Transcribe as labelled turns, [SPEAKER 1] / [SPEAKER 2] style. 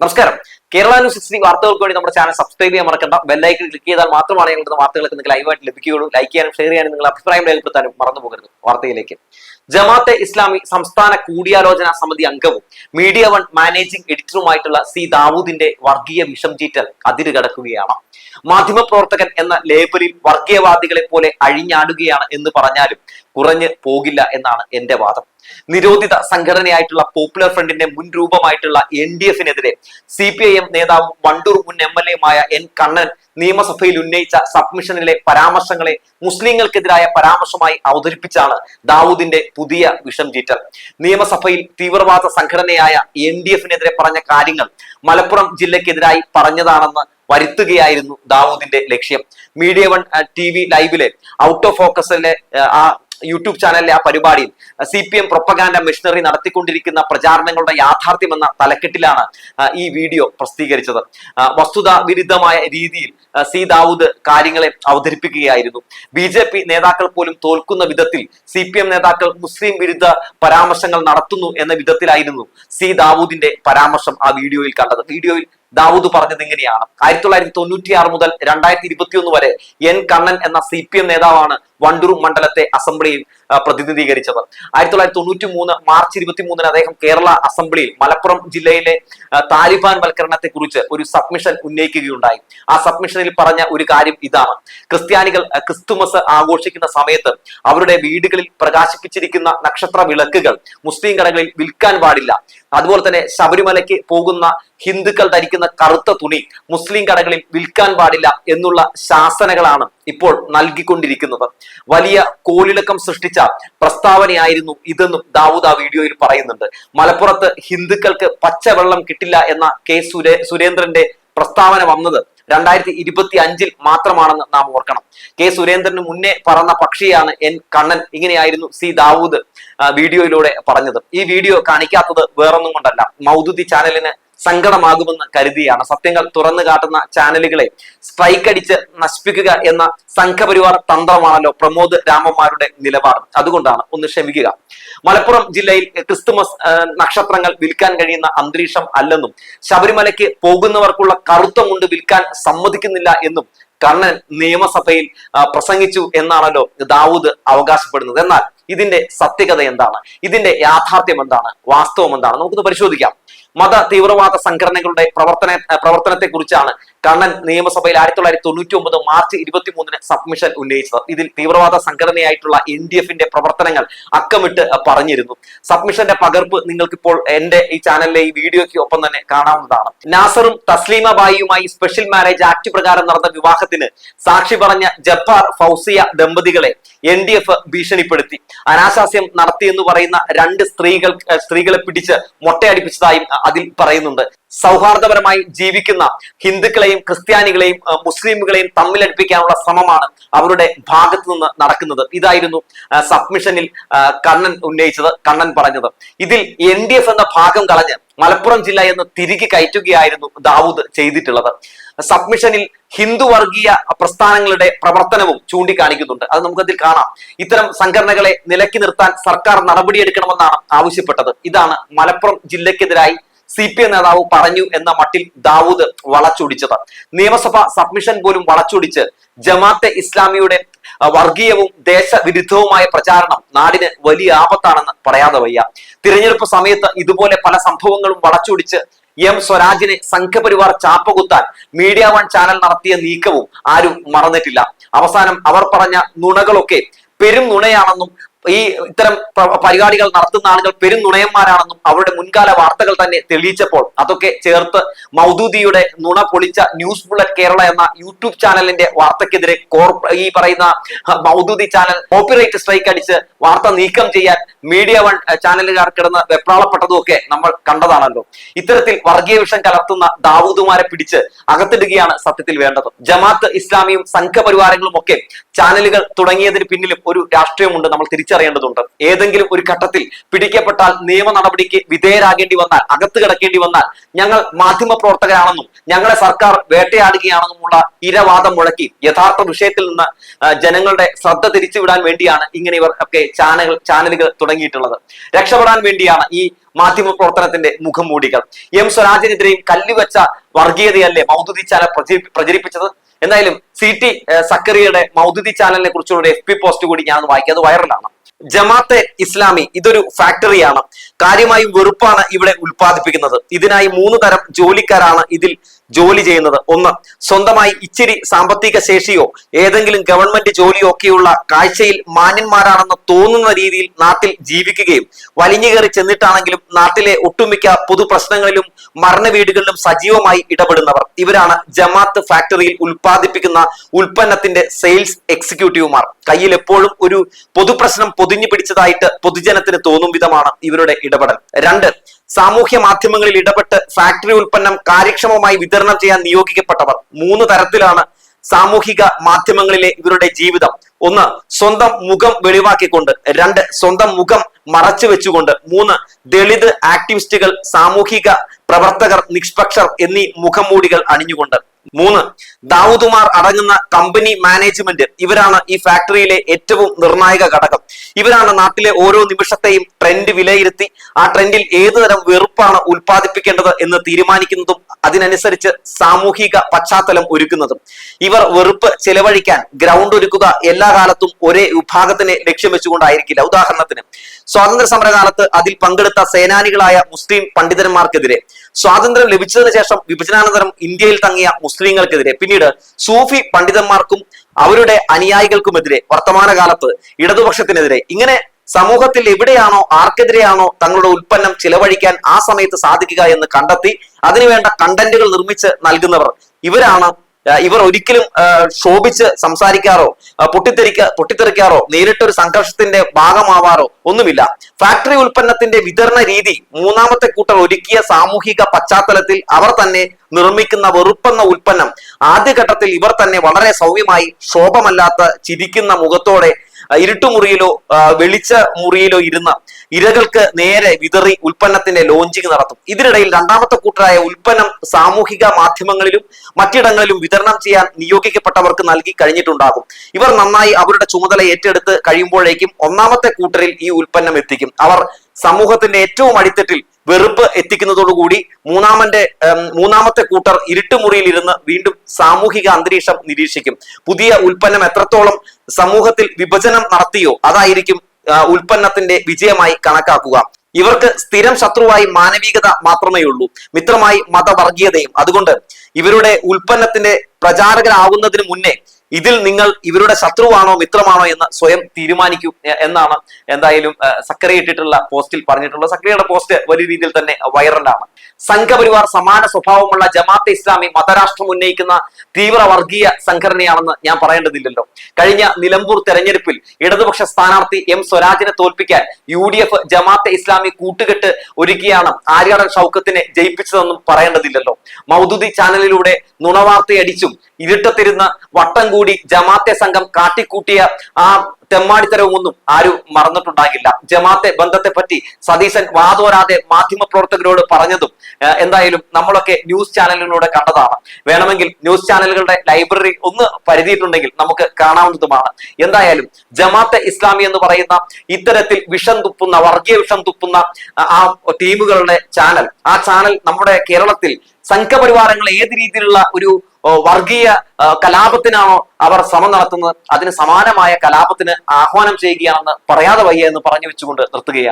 [SPEAKER 1] നമസ്കാരം. Kerala news sixteen വാർത്തകൾക്ക് വേണ്ടി നമ്മുടെ ചാനൽ സബ്സ്ക്രൈബ് ചെയ്യാൻ മറക്കണ്ട. ബെല്ലൈക്കൺ ക്ലിക്ക് ചെയ്താൽ മാത്രമാണ് ഞങ്ങളുടെ വാർത്തകളൊക്കെ നിങ്ങൾക്ക് ലൈവായിട്ട് ലഭിക്കുകയുള്ളൂ. ലൈക്ക് ചെയ്യാനും ഷെയർ ചെയ്യാനും നിങ്ങൾ അഭിപ്രായം രേഖപ്പെടുത്താനും മറന്നു പോകരുത് വാർത്തയിലേക്ക്. ജമാഅത്തെ ഇസ്ലാമി സംസ്ഥാന കൂടിയാലോചന സമിതി അംഗവും മീഡിയ വൺ മാനേജിംഗ് എഡിറ്ററുമായിട്ടുള്ള സി ദാവൂദിന്റെ വർഗീയ വിഷം ചീറ്റൽ അതിര് കടക്കുകയാണ്. മാധ്യമപ്രവർത്തകൻ എന്ന ലേബലിൽ വർഗീയവാദികളെ പോലെ അഴിഞ്ഞാടുകയാണ് എന്ന് പറഞ്ഞാലും കുറഞ്ഞു പോകില്ല എന്നാണ് എന്റെ വാദം. നിരോധിത സംഘടനയായിട്ടുള്ള പോപ്പുലർ ഫ്രണ്ടിന്റെ മുൻ രൂപമായിട്ടുള്ള എൻ ഡി എഫിനെതിരെ സി പി ഐ എം നേതാവും വണ്ടൂർ മുൻ എം എൽ എയുമായ എൻ കണ്ണൻ നിയമസഭയിൽ ഉന്നയിച്ച സബ്മിഷനിലെ പരാമർശങ്ങളെ മുസ്ലിങ്ങൾക്കെതിരായ പരാമർശമായി അവതരിപ്പിച്ചാണ് ദാവൂദിന്റെ പുതിയ വിഷം ചീറ്റൽ. നിയമസഭയിൽ തീവ്രവാദ സംഘടനയായ എൻ ഡി എഫിനെതിരെ പറഞ്ഞ കാര്യങ്ങൾ മലപ്പുറം ജില്ലക്കെതിരായി പറഞ്ഞതാണെന്ന് വരുത്തുകയായിരുന്നു ദാവൂദിന്റെ ലക്ഷ്യം. മീഡിയ വൺ ടി വി ലൈവിലെ ഔട്ട് ഓഫ് ഫോക്കസിലെ ആ യൂട്യൂബ് ചാനലിലെ ആ പരിപാടിയിൽ C P M propaganda machinery നടത്തിക്കൊണ്ടിരിക്കുന്ന പ്രചാരണങ്ങളുടെ യാഥാർത്ഥ്യം എന്ന തലക്കെട്ടിലാണ് ഈ വീഡിയോ പ്രസിദ്ധീകരിച്ചത്. വസ്തുത വിരുദ്ധമായ രീതിയിൽ സി ദാവൂദ് കാര്യങ്ങളെ അവതരിപ്പിക്കുകയായിരുന്നു. ബി ജെ പി നേതാക്കൾ പോലും തോൽക്കുന്ന വിധത്തിൽ സി പി എം നേതാക്കൾ മുസ്ലിം വിരുദ്ധ പരാമർശങ്ങൾ നടത്തുന്നു എന്ന വിധത്തിലായിരുന്നു സി ദാവൂദിന്റെ പരാമർശം ആ വീഡിയോയിൽ കണ്ടത്. വീഡിയോയിൽ ദാവൂദ് പറഞ്ഞത് ഇങ്ങനെയാണ്. ആയിരത്തി തൊള്ളായിരത്തി തൊണ്ണൂറ്റി ആറ് മുതൽ രണ്ടായിരത്തി ഇരുപത്തിയൊന്ന് വരെ എൻ കണ്ണൻ എന്ന സി പി എം നേതാവാണ് വണ്ടൂർ മണ്ഡലത്തെ അസംബ്ലിയിൽ പ്രതിനിധീകരിച്ചത്. ആയിരത്തി തൊള്ളായിരത്തി തൊണ്ണൂറ്റി മൂന്ന് മാർച്ച് ഇരുപത്തി മൂന്നിന് അദ്ദേഹം കേരള അസംബ്ലിയിൽ മലപ്പുറം ജില്ലയിലെ താലിബാൻ വൽക്കരണത്തെ കുറിച്ച് ഒരു സബ്മിഷൻ ഉന്നയിക്കുകയുണ്ടായി. ആ സബ്മിഷനിൽ പറഞ്ഞ ഒരു കാര്യം ഇതാണ്. ക്രിസ്ത്യാനികൾ ക്രിസ്തുമസ് ആഘോഷിക്കുന്ന സമയത്ത് അവരുടെ വീടുകളിൽ പ്രകാശിപ്പിച്ചിരിക്കുന്ന നക്ഷത്ര വിളക്കുകൾ മുസ്ലിം കടകളിൽ വിൽക്കാൻ പാടില്ല. അതുപോലെ തന്നെ ശബരിമലയ്ക്ക് പോകുന്ന ഹിന്ദുക്കൾ ധരിക്കുന്ന കറുത്ത തുണി മുസ്ലിം കടകളിൽ വിൽക്കാൻ പാടില്ല എന്നുള്ള ശാസനകളാണ് ഇപ്പോൾ നൽകിക്കൊണ്ടിരിക്കുന്നത്. വലിയ കോളിളക്കം സൃഷ്ടിച്ച പ്രസ്താവനയായിരുന്നു ഇതെന്നും ദാവൂദ് ആ വീഡിയോയിൽ പറയുന്നുണ്ട്. മലപ്പുറത്ത് ഹിന്ദുക്കൾക്ക് പച്ചവെള്ളം കിട്ടില്ല എന്ന കെ സുരേ സുരേന്ദ്രന്റെ പ്രസ്താവന വന്നത് രണ്ടായിരത്തി ഇരുപത്തി അഞ്ചിൽ മാത്രമാണെന്ന് നാം ഓർക്കണം. കെ സുരേന്ദ്രന് മുന്നേ പറഞ്ഞ പക്ഷിയാണ് എൻ കണ്ണൻ ഇങ്ങനെയായിരുന്നു സി ദാവൂദ് വീഡിയോയിലൂടെ പറഞ്ഞത്. ഈ വീഡിയോ കാണിക്കാത്തത് വേറൊന്നും കൊണ്ടല്ല. മൗദുദി ചാനലിന് സങ്കടമാകുമെന്ന് കരുതിയാണ്. സത്യങ്ങൾ തുറന്നു കാട്ടുന്ന ചാനലുകളെ സ്ട്രൈക്ക് അടിച്ച് നശിപ്പിക്കുക എന്ന സംഘപരിവാർ തന്ത്രമാണല്ലോ പ്രമോദ് രാമന്മാരുടെ നിലപാട്. അതുകൊണ്ടാണ് ഒന്ന് ക്ഷമിക്കുക. മലപ്പുറം ജില്ലയിൽ ക്രിസ്തുമസ് നക്ഷത്രങ്ങൾ വിൽക്കാൻ കഴിയുന്ന അന്തരീക്ഷം അല്ലെന്നും ശബരിമലയ്ക്ക് പോകുന്നവർക്കുള്ള കറുത്ത മുണ്ട് വിൽക്കാൻ സമ്മതിക്കുന്നില്ല എന്നും കണ്ണൻ നിയമസഭയിൽ പ്രസംഗിച്ചു എന്നാണല്ലോ ദാവൂദ് അവകാശപ്പെടുന്നത്. എന്നാൽ ഇതിന്റെ സത്യകത എന്താണ്? ഇതിന്റെ യാഥാർത്ഥ്യം എന്താണ്? വാസ്തവം എന്താണ്? നമുക്കൊന്ന് പരിശോധിക്കാം. മത തീവ്രവാദ സംഘടനകളുടെ പ്രവർത്തന പ്രവർത്തനത്തെ കുറിച്ചാണ് കണ്ണൻ നിയമസഭയിൽ ആയിരത്തി തൊള്ളായിരത്തി തൊണ്ണൂറ്റി ഒമ്പത് മാർച്ച് ഇരുപത്തി മൂന്നിന് സബ്മിഷൻ ഉന്നയിച്ചത്. ഇതിൽ തീവ്രവാദ സംഘടനയായിട്ടുള്ള എൻ ഡി എഫിന്റെ പ്രവർത്തനങ്ങൾ അക്കമിട്ട് പറഞ്ഞിരുന്നു. സബ്മിഷന്റെ പകർപ്പ് നിങ്ങൾക്കിപ്പോൾ എന്റെ ഈ ചാനലിലെ ഈ വീഡിയോയ്ക്ക് ഒപ്പം തന്നെ കാണാവുന്നതാണ്. നാസറും തസ്ലീമ ബായിയുമായി സ്പെഷ്യൽ മാരേജ് ആക്ട് പ്രകാരം നടന്ന വിവാഹത്തിന് സാക്ഷി പറഞ്ഞ ജബ്ബാർ ഫൗസിയ ദമ്പതികളെ എൻ ഡി എഫ് ഭീഷണിപ്പെടുത്തി. അനാശാസ്യം നടത്തി എന്ന് പറയുന്ന രണ്ട് സ്ത്രീകൾ സ്ത്രീകളെ പിടിച്ച് മൊട്ടയടിപ്പിച്ചതായും അതിൽ പറയുന്നുണ്ട്. സൗഹാർദ്ദപരമായി ജീവിക്കുന്ന ഹിന്ദുക്കളെയും ക്രിസ്ത്യാനികളെയും മുസ്ലിമുകളെയും തമ്മിലടിപ്പിക്കാനുള്ള ശ്രമമാണ് അവരുടെ ഭാഗത്തു നിന്ന് നടക്കുന്നത്. ഇതായിരുന്നു സബ്മിഷനിൽ കണ്ണൻ ഉന്നയിച്ചത് കണ്ണൻ പറഞ്ഞത്. ഇതിൽ എൻ എന്ന ഭാഗം കളഞ്ഞ് മലപ്പുറം ജില്ല എന്ന് തിരികെ കയറ്റുകയായിരുന്നു ദാവൂദ് ചെയ്തിട്ടുള്ളത്. സബ്മിഷനിൽ ഹിന്ദു വർഗീയ പ്രസ്ഥാനങ്ങളുടെ പ്രവർത്തനവും ചൂണ്ടിക്കാണിക്കുന്നുണ്ട്. അത് നമുക്കതിൽ കാണാം. ഇത്തരം സംഘടനകളെ നിലക്കി നിർത്താൻ സർക്കാർ നടപടിയെടുക്കണമെന്നാണ് ആവശ്യപ്പെട്ടത്. ഇതാണ് മലപ്പുറം ജില്ലയ്ക്കെതിരായി സി പി എം നേതാവ് പറഞ്ഞു എന്ന മട്ടിൽ ദാവൂദ് വളച്ചൊടിച്ചത്. നിയമസഭ സബ്മിഷൻ പോലും വളച്ചൊടിച്ച് ജമാഅത്തെ ഇസ്ലാമിയുടെ വർഗീയവും ദേശവിരുദ്ധവുമായ പ്രചാരണം നാടിന് വലിയ ആപത്താണെന്ന് പറയാതെ വയ്യ. തിരഞ്ഞെടുപ്പ് സമയത്ത് ഇതുപോലെ പല സംഭവങ്ങളും വളച്ചൊടിച്ച് എം സ്വരാജിനെ സംഘപരിവാർ ചാപ്പകുത്താൻ മീഡിയ വൺ ചാനൽ നടത്തിയ നീക്കവും ആരും മറന്നിട്ടില്ല. അവസാനം അവർ പറഞ്ഞ നുണകളൊക്കെ പെരും നുണയാണെന്നും ഈ ഇത്തരം പ്ര- പരിപാടികൾ നടത്തുന്ന ആളുകൾ പെരും നുണയന്മാരാണെന്നും അവരുടെ മുൻകാല വാർത്തകൾ തന്നെ തെളിയിച്ചപ്പോൾ അതൊക്കെ ചേർത്ത് മൗദൂദിയുടെ നുണ പൊളിച്ച ന്യൂസ് ബുള്ളറ്റ് കേരള എന്ന യൂട്യൂബ് ചാനലിന്റെ വാർത്തക്കെതിരെ ഈ പറയുന്ന മൗദൂദി ചാനൽ കോപ്പിറൈറ്റ് സ്ട്രൈക്ക് അടിച്ച് വാർത്ത നീക്കം ചെയ്യാൻ മീഡിയ വൺ ചാനലുകാർ കിടന്ന് വെപ്രാളപ്പെട്ടതുമൊക്കെ നമ്മൾ കണ്ടതാണല്ലോ. ഇത്തരത്തിൽ വർഗീയ വിഷം കലർത്തുന്ന ദാവൂദുമാരെ പിടിച്ച് അകത്തിടുകയാണ് സത്യത്തിൽ വേണ്ടത്. ജമാത്ത് ഇസ്ലാമിയും സംഘപരിവാരങ്ങളും ഒക്കെ ചാനലുകൾ തുടങ്ങിയതിന് പിന്നിലും ഒരു രാഷ്ട്രീയമുണ്ട് നമ്മൾ തിരിച്ചറിയേണ്ടതുണ്ട്. ഏതെങ്കിലും ഒരു ഘട്ടത്തിൽ പിടിക്കപ്പെട്ടാൽ നിയമ നടപടിക്ക് വിധേയരാകേണ്ടി വന്നാൽ അകത്ത് കിടക്കേണ്ടി വന്നാൽ ഞങ്ങൾ മാധ്യമ പ്രവർത്തകരാണെന്നും ഞങ്ങളെ സർക്കാർ വേട്ടയാടുകയാണെന്നുമുള്ള ഇരവാദം മുഴക്കി യഥാർത്ഥ വിഷയത്തിൽ നിന്ന് ജനങ്ങളുടെ ശ്രദ്ധ തിരിച്ചുവിടാൻ വേണ്ടിയാണ് ഇങ്ങനെ ഇവർ ഒക്കെ ചാനൽ ചാനലുകൾ തുടങ്ങിയിട്ടുള്ളത്. രക്ഷപ്പെടാൻ വേണ്ടിയാണ് ഈ മാധ്യമ പ്രവർത്തനത്തിന്റെ മുഖം മൂടികൾ. എം സ്വരാജിനെതിരെയും കല്ലുവെച്ച വർഗീയതയല്ലേ മൗദുദി ചാനൽ പ്രചരിപ്പിച്ചത്? എന്തായാലും സി ടി സക്കറിയുടെ മൗദുദി ചാനലിനെ കുറിച്ചുള്ള എഫ് പി പോസ്റ്റ് കൂടി ഞാൻ വായിക്കുക അത് വൈറലാണ്. ജമാഅത്തെ ഇസ്ലാമി ഇതൊരു ഫാക്ടറിയാണ്. കാര്യമായും വെറുപ്പാണ് ഇവിടെ ഉൽപ്പാദിപ്പിക്കുന്നത്. ഇതിനായി മൂന്ന് തരം ജോലിക്കാരാണ് ഇതിൽ ജോലി ചെയ്യുന്നത്. ഒന്ന് സ്വന്തമായി ഇച്ചിരി സാമ്പത്തിക ശേഷിയോ ഏതെങ്കിലും ഗവൺമെന്റ് ജോലിയോ ഒക്കെയുള്ള കാഴ്ചയിൽ മാന്യന്മാരാണെന്ന് തോന്നുന്ന രീതിയിൽ നാട്ടിൽ ജീവിക്കുകയും വലിഞ്ഞുകയറി ചെന്നിട്ടാണെങ്കിലും നാട്ടിലെ ഒട്ടുമിക്ക പൊതു പ്രശ്നങ്ങളിലും മരണ വീടുകളിലും സജീവമായി ഇടപെടുന്നവർ. ഇവരാണ് ജമാത്ത് ഫാക്ടറിയിൽ ഉൽപ്പാദിപ്പിക്കുന്ന ഉൽപ്പന്നത്തിന്റെ സെയിൽസ് എക്സിക്യൂട്ടീവുമാർ കയ്യിൽ എപ്പോഴും ഒരു പൊതുപ്രശ്നം പൊതിഞ്ഞു പിടിച്ചതായിട്ട് പൊതുജനത്തിന് തോന്നും വിധമാണ് ഇവരുടെ ഇടപെടൽ. രണ്ട് സാമൂഹ്യ മാധ്യമങ്ങളിൽ ഇടപെട്ട് ഫാക്ടറി ഉൽപ്പന്നം കാര്യക്ഷമമായി വിതരണം ചെയ്യാൻ നിയോഗിക്കപ്പെട്ടവർ. മൂന്ന് തരത്തിലാണ് സാമൂഹിക മാധ്യമങ്ങളിലെ ഇവരുടെ ജീവിതം. ഒന്ന് സ്വന്തം മുഖം വെളിവാക്കിക്കൊണ്ട്. രണ്ട് സ്വന്തം മുഖം മറച്ചു വെച്ചുകൊണ്ട്. മൂന്ന് ദളിത് ആക്ടിവിസ്റ്റുകൾ സാമൂഹിക പ്രവർത്തകർ നിഷ്പക്ഷർ എന്നീ മുഖംമൂടികൾ അണിഞ്ഞുകൊണ്ട്. മൂന്ന് ദാവൂദുമാർ അടങ്ങുന്ന കമ്പനി മാനേജ്മെന്റ് ഇവരാണ് ഈ ഫാക്ടറിയിലെ ഏറ്റവും നിർണായക ഘടകം. ഇവരാണ് നാട്ടിലെ ഓരോ നിമിഷത്തെയും ട്രെൻഡ് വിലയിരുത്തി ആ ട്രെൻഡിൽ ഏതു തരം വെറുപ്പാണ് ഉൽപ്പാദിപ്പിക്കേണ്ടത് എന്ന് തീരുമാനിക്കുന്നതും അതിനനുസരിച്ച് സാമൂഹിക പശ്ചാത്തലം ഒരുക്കുന്നതും. ഇവർ വെറുപ്പ് ചെലവഴിക്കാൻ ഗ്രൗണ്ട് ഒരുക്കുക എല്ലാ കാലത്തും ഒരേ വിഭാഗത്തിനെ ലക്ഷ്യം വെച്ചുകൊണ്ടായിരിക്കില്ല. ഉദാഹരണത്തിന് സ്വാതന്ത്ര്യ സമരകാലത്ത് അതിൽ പങ്കെടുത്ത സേനാനികളായ മുസ്ലിം പണ്ഡിതന്മാർക്കെതിരെ സ്വാതന്ത്ര്യം ലഭിച്ചതിന് ശേഷം വിഭജനാനന്തരം ഇന്ത്യയിൽ തങ്ങിയ മുസ്ലിങ്ങൾക്കെതിരെ പിന്നീട് സൂഫി പണ്ഡിതന്മാർക്കും അവരുടെ അനുയായികൾക്കുമെതിരെ വർത്തമാനകാലത്ത് ഇടതുപക്ഷത്തിനെതിരെ. ഇങ്ങനെ സമൂഹത്തിൽ എവിടെയാണോ ആർക്കെതിരെയാണോ തങ്ങളുടെ ഉൽപ്പന്നം ചിലവഴിക്കാൻ ആ സമയത്ത് സാധിക്കുക എന്ന് കണ്ടെത്തി അതിനുവേണ്ട കണ്ടന്റുകൾ നിർമ്മിച്ച് നൽകുന്നവർ ഇവരാണ് ഇവർ ഒരിക്കലും ശോഭിച്ച് സംസാരിക്കാറോ പൊട്ടിത്തെറിക്ക പൊട്ടിത്തെറിക്കാറോ നേരിട്ടൊരു സംഘർഷത്തിന്റെ ഭാഗമാവാറോ ഒന്നുമില്ല. ഫാക്ടറി ഉൽപ്പന്നത്തിന്റെ വിതരണ രീതി മൂന്നാമത്തെ കൂട്ടർ ഒരുക്കിയ സാമൂഹിക പശ്ചാത്തലത്തിൽ അവർ തന്നെ നിർമ്മിക്കുന്ന വെറുപ്പെന്ന ഉൽപ്പന്നം ആദ്യഘട്ടത്തിൽ ഇവർ തന്നെ വളരെ സൗമ്യമായി ശോഭമല്ലാത്ത ചിരിക്കുന്ന മുഖത്തോടെ ഇരുട്ടുമുറിയിലോ വെളിച്ച മുറിയിലോ ഇരുന്ന ഇരകൾക്ക് നേരെ വിതറി ഉൽപ്പന്നത്തിന്റെ ലോഞ്ചിങ് നടത്തും. ഇതിനിടയിൽ രണ്ടാമത്തെ കൂട്ടരായ ഉൽപ്പന്നം സാമൂഹിക മാധ്യമങ്ങളിലും മറ്റിടങ്ങളിലും വിതരണം ചെയ്യാൻ നിയോഗിക്കപ്പെട്ടവർക്ക് നൽകി കഴിഞ്ഞിട്ടുണ്ടാകും. ഇവർ നന്നായി അവരുടെ ചുമതല ഏറ്റെടുത്ത് കഴിയുമ്പോഴേക്കും ഒന്നാമത്തെ കൂട്ടരിൽ ഈ ഉൽപ്പന്നം എത്തിക്കും. അവർ സമൂഹത്തിന്റെ ഏറ്റവും അടിത്തട്ടിൽ വെറുപ്പ് എത്തിക്കുന്നതോടുകൂടി മൂന്നാമന്റെ മൂന്നാമത്തെ കൂട്ടർ ഇരുട്ടുമുറിയിൽ ഇരുന്ന് വീണ്ടും സാമൂഹിക അന്തരീക്ഷം നിരീക്ഷിക്കും. പുതിയ ഉൽപ്പന്നം എത്രത്തോളം സമൂഹത്തിൽ വിഭജനം നടത്തിയോ അതായിരിക്കും ഉൽപ്പന്നത്തിന്റെ വിജയമായി കണക്കാക്കുക. ഇവർക്ക് സ്ഥിരം ശത്രുവായി മാനവികത മാത്രമേ ഉള്ളൂ മിത്രമായി മതവർഗീയതയും. അതുകൊണ്ട് ഇവരുടെ ഉൽപ്പന്നത്തിന്റെ പ്രചാരകരാകുന്നതിന് മുന്നേ ഇതിൽ നിങ്ങൾ ഇവരുടെ ശത്രുവാണോ മിത്രമാണോ എന്ന് സ്വയം തീരുമാനിക്കൂ എന്നാണ് എന്തായാലും സക്കറി ഇട്ടിട്ടുള്ള പോസ്റ്റിൽ പറഞ്ഞിട്ടുള്ളത്. സക്കറിയുടെ പോസ്റ്റ് വലിയ രീതിയിൽ തന്നെ വൈറലാണ്. സംഘപരിവാർ സമാന സ്വഭാവമുള്ള ജമാഅത്തെ ഇസ്ലാമി മതരാഷ്ട്രം ഉന്നയിക്കുന്ന തീവ്ര വർഗീയ സംഘടനയാണെന്ന് ഞാൻ പറയേണ്ടതില്ലല്ലോ. കഴിഞ്ഞ നിലമ്പൂർ തെരഞ്ഞെടുപ്പിൽ ഇടതുപക്ഷ സ്ഥാനാർത്ഥി എം സ്വരാജിനെ തോൽപ്പിക്കാൻ U D F Jamaate Islami കൂട്ടുകെട്ട് ഒരുക്കിയാണ് ആര്യാടൻ ഷൗക്കത്തിനെ ജയിപ്പിച്ചതെന്നും പറയേണ്ടതില്ലല്ലോ. മൗദൂദി ചാനലിലൂടെ നുണവാർത്തയടിച്ചും ഇരുട്ടത്തിരുന്ന് വട്ടം കൂടി ജമാത്തെ സംഘം കാട്ടിക്കൂട്ടിയ ആ തെമ്മാടിത്തരവുമൊന്നും ആരും മറന്നിട്ടുണ്ടാകില്ല. ജമാത്തെ ബന്ധത്തെ പറ്റി സതീശൻ വാതോരാതെ മാധ്യമ പ്രവർത്തകരോട് പറഞ്ഞതും എന്തായാലും നമ്മളൊക്കെ ന്യൂസ് ചാനലിലൂടെ കണ്ടതാണ്. വേണമെങ്കിൽ ന്യൂസ് ചാനലുകളുടെ ലൈബ്രറി ഒന്ന് പരിധിയിട്ടുണ്ടെങ്കിൽ നമുക്ക് കാണാവുന്നതുമാണ്. എന്തായാലും ജമാത്തെ ഇസ്ലാമി എന്ന് പറയുന്ന ഇത്തരത്തിൽ വിഷം തുപ്പുന്ന വർഗീയ വിഷം തുപ്പുന്ന ആ ടീമുകളുടെ ചാനൽ ആ ചാനൽ നമ്മുടെ കേരളത്തിൽ സംഘപരിവാരങ്ങൾ ഏത് രീതിയിലുള്ള ഒരു വർഗീയ കലാപത്തിനാണോ അവർ ശ്രമം നടത്തുന്നത്? അതിന് സമാനമായ കലാപത്തിന് ആഹ്വാനം ചെയ്യുകയാണെന്ന് പറയാതെ വയ്യ എന്ന് പറഞ്ഞു വെച്ചുകൊണ്ട് നിർത്തുകയാണ്.